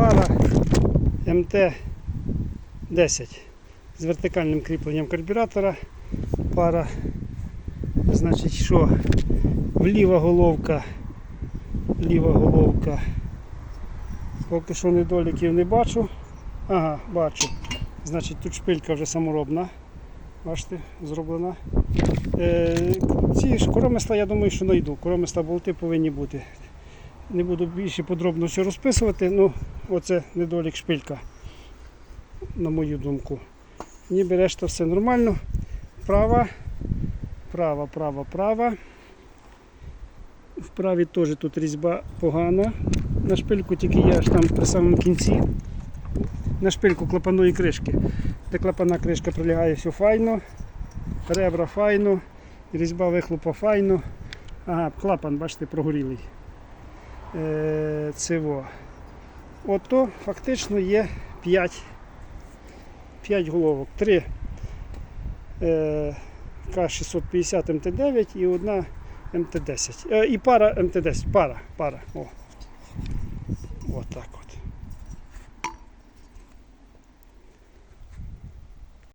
пара МТ-10 з вертикальним кріпленням карбюратора. Пара, значить, що вліва головка, ліва головка. Поки що недоліків не бачу. Ага, бачу. Значить, тут шпилька вже саморобна. Бачите, зроблена. Е, ці ж коромисла, я думаю, що знайду. Коромисла болти повинні бути. Не буду більше подробно все розписувати, ну оце недолік шпилька, на мою думку. Ніби решта все нормально. Права, права, права, права. В правій теж тут різьба погана. На шпильку тільки є аж там при самому кінці. На шпильку клапаної кришки. Де клапана кришка прилягає все файно. Ребра файно, різьба вихлопа файно. Ага, клапан, бачите, прогорілий. Е, Ото фактично є 5, 5 головок. 3 е, К650 МТ9 і одна МТ10. Е, і пара МТ10. Пара, пара. О. От от.